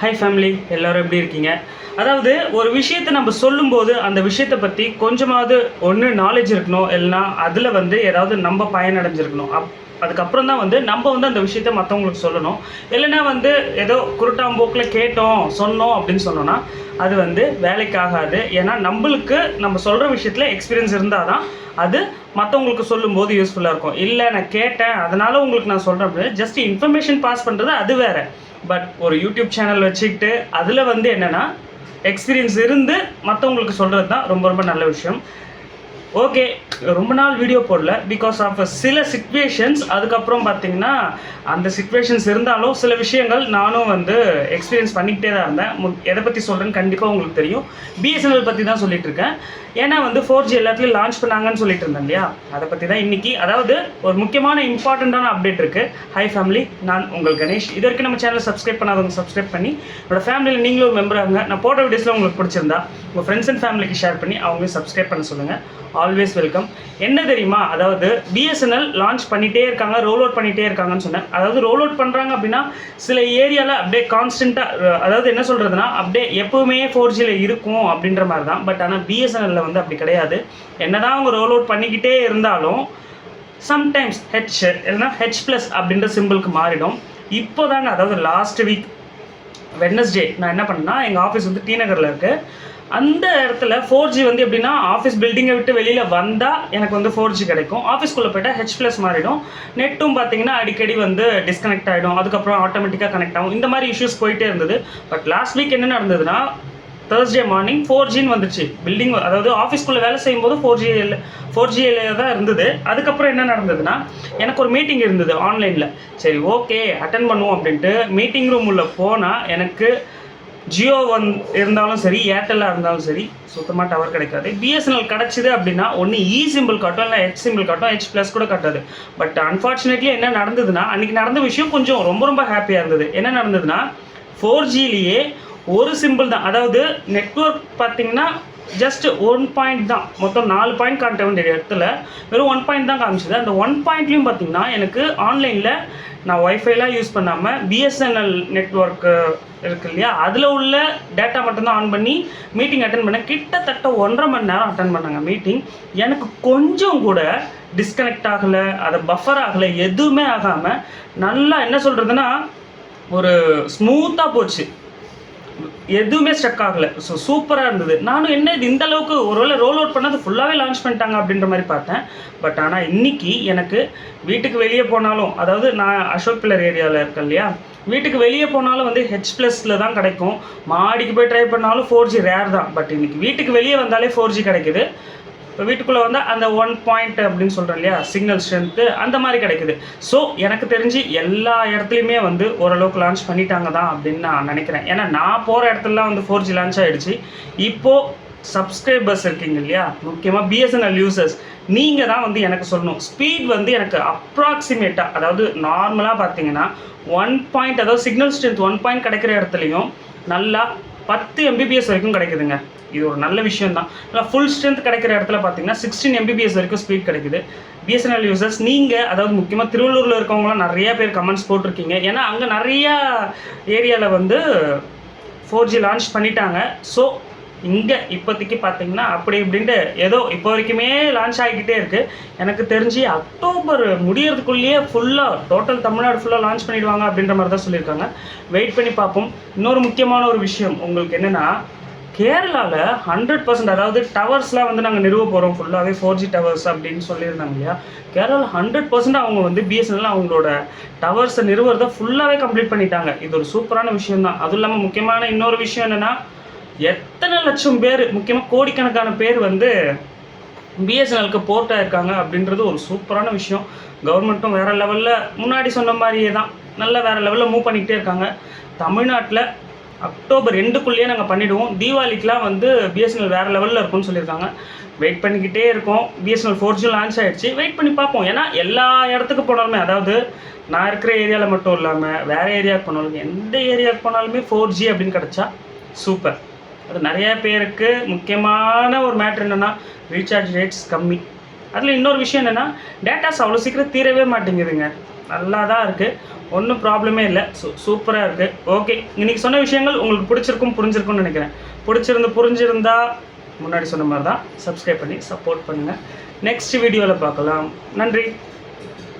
Hi family எல்லோரும் எப்படி இருக்கீங்க? அதாவது ஒரு விஷயத்தை நம்ம சொல்லும்போது அந்த விஷயத்தை பற்றி கொஞ்சமாவது ஒன்று நாலேஜ் இருக்கணும். இல்லைன்னா அதில் வந்து ஏதாவது நம்ம பயனடைஞ்சிருக்கணும். அப் அதுக்கப்புறம் தான் வந்து நம்ம வந்து அந்த விஷயத்த மற்றவங்களுக்கு சொல்லணும். இல்லைன்னா வந்து ஏதோ குருட்டாம்போக்கில் கேட்டோம் சொன்னோம் அப்படின்னு சொன்னோன்னா அது வந்து வேலைக்கு ஆகாது ஏன்னா நம்மளுக்கு நம்ம சொல்கிற விஷயத்தில் எக்ஸ்பீரியன்ஸ் இருந்தால் தான் அது மற்றவங்களுக்கு சொல்லும்போது யூஸ்ஃபுல்லாக இருக்கும். இல்லை நான் கேட்டேன் அதனால உங்களுக்கு நான் சொல்கிறேன் அப்படின்னு. ஜஸ்ட் இன்ஃபர்மேஷன் பாஸ் பண்ணுறது அது வேறு. பட் ஒரு யூடியூப் சேனல் வச்சுக்கிட்டு அதில் வந்து என்னென்னா எக்ஸ்பீரியன்ஸ் இருந்து மற்றவங்களுக்கு சொல்கிறது தான் ரொம்ப ரொம்ப நல்ல விஷயம். ஓகே ரொம்ப நாள் வீடியோ போடல. பிகாஸ் ஆஃப் சில சுச்சுவேஷன்ஸ் அதுக்கப்புறம் பார்த்தீங்கன்னா அந்த சுச்சுவேஷன்ஸ் இருந்தாலும் சில விஷயங்கள் நானும் வந்து எக்ஸ்பீரியன்ஸ் பண்ணிக்கிட்டே தான் இருந்தேன். மு- எதை பற்றி சொல்கிறேன்னு கண்டிப்பாக உங்களுக்கு தெரியும். பிஎஸ்என்எல் பற்றி தான் சொல்லிட்டு இருக்கேன். ஏன்னா வந்து ஃபோர் ஜி எல்லாத்துலேயும் லான்ச் பண்ணாங்கன்னு சொல்லிட்டு இருந்தேன் இல்லையா? அதை பற்றி தான் இன்றைக்கி அதாவது ஒரு முக்கியமான இம்பார்ட்டண்ட்டான அப்டேட் இருக்குது ஹை ஃபேமிலி நான் உங்கள் கணேஷ். இது வரைக்கும் நம்ம சேனலை சப்ஸ்கிரைப் பண்ணாதவங்க சப்ஸ்கிரைப் பண்ணி என்னோட ஃபேமிலியில் நீங்களும் ஒரு மெம்பர் ஆகுங்க. நான் போட்டோ வீடியோஸில் உங்களுக்கு பிடிச்சிருந்தா உங்கள் ஃப்ரெண்ட்ஸ் அண்ட் ஃபேமிலிக்கு ஷேர் பண்ணி அவங்களையும் சப்ஸ்கிரைப் பண்ண சொல்லுங்கள் ஆல்வேஸ் வெல்கம் என்ன தெரியுமா? அதாவது பிஎஸ்என்எல் லான்ச் பண்ணிகிட்டே இருக்காங்க ரோல் அவுட் பண்ணிகிட்டே இருக்காங்கன்னு சொன்னேன். அதாவது ரோல் அவுட் பண்ணுறாங்க அப்படின்னா சில ஏரியாவில் அப்படியே கான்ஸ்டண்ட்டாக அதாவது என்ன சொல்கிறதுனா அப்படியே எப்போவுமே ஃபோர் ஜியில் இருக்கும் அப்படின்ற மாதிரி தான் பட் ஆனால் பிஎஸ்என்எல்ல வந்து அப்படி கிடையாது. என்னதான் அவங்க ரோல் அவுட் பண்ணிக்கிட்டே இருந்தாலும் சம்டைம்ஸ் ஹெச் இல்லைனா ஹெச் ப்ளஸ் அப்படின்ற சிம்பிளுக்கு மாறிடும். இப்போ தாங்க அதாவது லாஸ்ட் வீக் வெட்னஸ்டே நான் என்ன பண்ணேன்னா எங்கள் ஆஃபீஸ் வந்து டி நகரில் இருக்குது அந்த இடத்துல ஃபோர் ஜி வந்து எப்படின்னா ஆஃபீஸ் பில்டிங்கை விட்டு வெளியில் வந்தால் எனக்கு வந்து ஃபோர் ஜி கிடைக்கும். ஆஃபீஸ்க்குள்ளே போயிட்டால் ஹெச் ப்ளஸ் மாறிடும். நெட்டும் பார்த்தீங்கன்னா அடிக்கடி வந்து டிஸ்கனெக்ட் ஆகிடும் அதுக்கப்புறம் ஆட்டோமேட்டிக்காக கனெக்ட் ஆகும். இந்த மாதிரி இஷ்யூஸ் போயிட்டே இருந்தது. பட் லாஸ்ட் வீக் என்ன நடந்ததுன்னா தேர்ஸ்டே மார்னிங் ஃபோர் ஜின்னு வந்துச்சு. பில்டிங் அதாவது ஆஃபீஸ்க்குள்ளே வேலை செய்யும்போது ஃபோர் ஜி ஃபோர் ஜியில் தான் இருந்தது. அதுக்கப்புறம் என்ன நடந்ததுன்னா எனக்கு ஒரு மீட்டிங் இருந்தது ஆன்லைனில் சரி ஓகே அட்டன் பண்ணுவோம் அப்படின்ட்டு மீட்டிங் ரூம் உள்ள போனால் எனக்கு ஜியோ ஒன் இருந்தாலும் சரி ஏர்டெல்லாக இருந்தாலும் சரி சுத்தமாக டவர் கிடைக்காது. பிஎஸ்என்எல் கிடச்சிது அப்படின்னா ஒன்று இ சிம்பிள் காட்டும் இல்லை ஹெச் சிம்பிள் காட்டும் ஹெச் ப்ளஸ் கூட காட்டாது. பட் அன்ஃபார்ச்சுனேட்லி என்ன நடந்ததுன்னா அன்றைக்கி நடந்த விஷயம் கொஞ்சம் ரொம்ப ரொம்ப ஹாப்பியாக இருந்தது. என்ன நடந்ததுன்னா ஃபோர் ஜிலேயே ஒரு சிம்பிள் தான். அதாவது நெட்ஒர்க் பார்த்தீங்கன்னா ஜஸ்ட் ஒன் பாயிண்ட் தான். மொத்தம் நாலு பாயிண்ட் காட்ட வேண்டிய இடத்துல. வெறும் ஒன் பாயிண்ட் தான் காமிச்சது. அந்த ஒன் பாயிண்ட்லையும் பார்த்தீங்கன்னா எனக்கு ஆன்லைனில் நான் ஒய்ஃபைலாம் யூஸ் பண்ணாமல் பிஎஸ்என்எல் நெட்ஒர்க்கு இருக்கு இல்லையா? அதில் உள்ள டேட்டா மட்டும்தான் ஆன் பண்ணி மீட்டிங் அட்டன் பண்ணேன். கிட்டத்தட்ட ஒன்றரை மணி நேரம் அட்டன் பண்ணாங்க மீட்டிங் எனக்கு கொஞ்சம் கூட டிஸ்கனெக்ட் ஆகலை அதை பஃபர் ஆகலை எதுவுமே ஆகாமல் நல்லா என்ன சொல்கிறதுனா ஒரு ஸ்மூத்தாக போச்சு. எதுவுமே ஸ்டக் ஆகலை. ஸோ சூப்பராக இருந்தது. நானும் என்ன இது இந்த அளவுக்கு ஒருவேளை ரோல் அவுட் பண்ணது ஃபுல்லாகவே லான்ச் பண்ணிட்டாங்க அப்படின்ற மாதிரி பார்த்தேன். பட் ஆனால் இன்னைக்கு எனக்கு வீட்டுக்கு வெளியே போனாலும் அதாவது நான் அசோக் பில்லர் ஏரியாவில் இருக்கேன் இல்லையா? வீட்டுக்கு வெளியே போனாலும் வந்து ஹெச் ப்ளஸில் தான் கிடைக்கும். மாடிக்கு போய் ட்ரை பண்ணாலும் ஃபோர் ஜி ரேர் தான். பட் இன்னைக்கு வீட்டுக்கு வெளியே வந்தாலே ஃபோர் ஜி கிடைக்குது. இப்போ வீட்டுக்குள்ளே வந்தால் அந்த ஒன் பாயிண்ட் அப்படின்னு சொல்கிறோம் இல்லையா? சிக்னல் ஸ்ட்ரென்த்து அந்த மாதிரி கிடைக்குது. ஸோ எனக்கு தெரிஞ்சு எல்லா இடத்துலையுமே வந்து ஓரளவுக்கு லான்ச் பண்ணிட்டாங்க தான் அப்படின்னு நான் நினைக்கிறேன். ஏன்னா நான் போகிற இடத்துலலாம் வந்து ஃபோர் ஜி லான்ச் ஆகிடுச்சு இப்போது சப்ஸ்கிரைபர்ஸ் இருக்கீங்க இல்லையா? முக்கியமாக பிஎஸ்என்எல் யூசர்ஸ் நீங்கள் தான் வந்து எனக்கு சொல்லணும். ஸ்பீட் வந்து எனக்கு அப்ராக்சிமேட்டாக அதாவது நார்மலாக பார்த்தீங்கன்னா ஒன் பாயிண்ட் அதாவது சிக்னல் ஸ்ட்ரென்த் ஒன் பாயிண்ட் கிடைக்கிற இடத்துலையும் நல்லா பத்து எம்பிபிஎஸ் வரைக்கும் கிடைக்குதுங்க. இது ஒரு நல்ல விஷயம் தான் நல்லா ஃபுல் ஸ்ட்ரென்த் கிடைக்கிற இடத்துல பார்த்தீங்கன்னா சிக்ஸ்டீன் எம்பிபிஎஸ் வரைக்கும் ஸ்பீட் கிடைக்குது. பிஎஸ்என்எல் யூசர்ஸ் நீங்கள் அதாவது முக்கியமாக திருவள்ளூரில் இருக்கவங்களாம் நிறைய பேர் கமெண்ட்ஸ் போட்டிருக்கீங்க. ஏன்னா அங்கே நிறையா ஏரியாவில் வந்து ஃபோர் ஜி லான்ச் பண்ணிட்டாங்க. ஸோ இங்கே இப்போதைக்கு பார்த்தீங்கன்னா அப்படி இப்படின்ட்டு ஏதோ இப்போ வரைக்குமே லான்ச் ஆகிக்கிட்டே இருக்குது எனக்கு தெரிஞ்சு அக்டோபர் முடியறதுக்குள்ளேயே ஃபுல்லாக டோட்டல் தமிழ்நாடு ஃபுல்லாக லான்ச் பண்ணிடுவாங்க அப்படின்ற மாதிரி தான் சொல்லியிருக்காங்க. வெயிட் பண்ணி பார்ப்போம். இன்னொரு முக்கியமான ஒரு விஷயம் உங்களுக்கு என்னென்னா கேரளாவில் ஹண்ட்ரட் பர்சன்ட் அதாவது டவர்ஸ்லாம் வந்து நாங்கள் நிறுவ போகிறோம் ஃபுல்லாகவே ஃபோர் ஜி டவர்ஸ் அப்படின்னு சொல்லியிருந்தாங்க இல்லையா? கேரளாவில் ஹண்ட்ரட் பர்சன்ட் அவங்க வந்து பிஎஸ்என்எல் அவங்களோட டவர்ஸை நிறுவறதை ஃபுல்லாகவே கம்ப்ளீட் பண்ணிட்டாங்க. இது ஒரு சூப்பரான விஷயம் தான் அதுவும் இல்லாமல் முக்கியமான இன்னொரு விஷயம் என்னென்னா எத்தனை லட்சம் பேர் முக்கியமாக கோடிக்கணக்கான பேர் வந்து பிஎஸ்என்எல்க்கு போர்ட் ஆயிருக்காங்க அப்படின்றது ஒரு சூப்பரான விஷயம். கவர்மெண்ட்டும் வேறு லெவலில் முன்னாடி சொன்ன மாதிரியே தான். நல்லா வேறு லெவலில் மூவ் பண்ணிக்கிட்டே இருக்காங்க. தமிழ்நாட்டில் அக்டோபர் ரெண்டுக்குள்ளேயே நாங்கள் பண்ணிவிடுவோம் தீபாவளிக்கெலாம் வந்து பிஎஸ்என்எல் வேறு லெவலில் இருக்கும்னு சொல்லியிருக்காங்க. வெயிட் பண்ணிக்கிட்டே இருக்கோம். பிஎஸ்என்எல் ஃபோர் ஜி லான்ச் ஆகிடுச்சு வெயிட் பண்ணி பார்ப்போம். ஏன்னா எல்லா இடத்துக்கு போனாலுமே அதாவது நான் இருக்கிற ஏரியாவில் மட்டும் இல்லாமல் வேறு ஏரியாவுக்கு போனாலும் எந்த ஏரியாவுக்கு போனாலுமே ஃபோர் ஜி அப்படின்னு கிடச்சா சூப்பர் அது நிறைய பேருக்கு முக்கியமான ஒரு மேட்ரு என்னென்னா ரீசார்ஜ் ரேட்ஸ் கம்மி. அதில் இன்னொரு விஷயம் என்னென்னா டேட்டாஸ் அவ்வளோ சீக்கிரம் தீரவே மாட்டேங்குதுங்க. நல்லா தான் இருக்குது ஒன்றும் ப்ராப்ளமே இல்லை. சூ சூப்பராக இருக்குது ஓகே இன்றைக்கி சொன்ன விஷயங்கள் உங்களுக்கு பிடிச்சிருக்கும் புரிஞ்சிருக்கும்னு நினைக்கிறேன். பிடிச்சிருந்து புரிஞ்சிருந்தா முன்னாடி சொன்ன மாதிரி தான் சப்ஸ்கிரைப் பண்ணி சப்போர்ட் பண்ணுங்கள் நெக்ஸ்ட் வீடியோவில் பார்க்கலாம். நன்றி.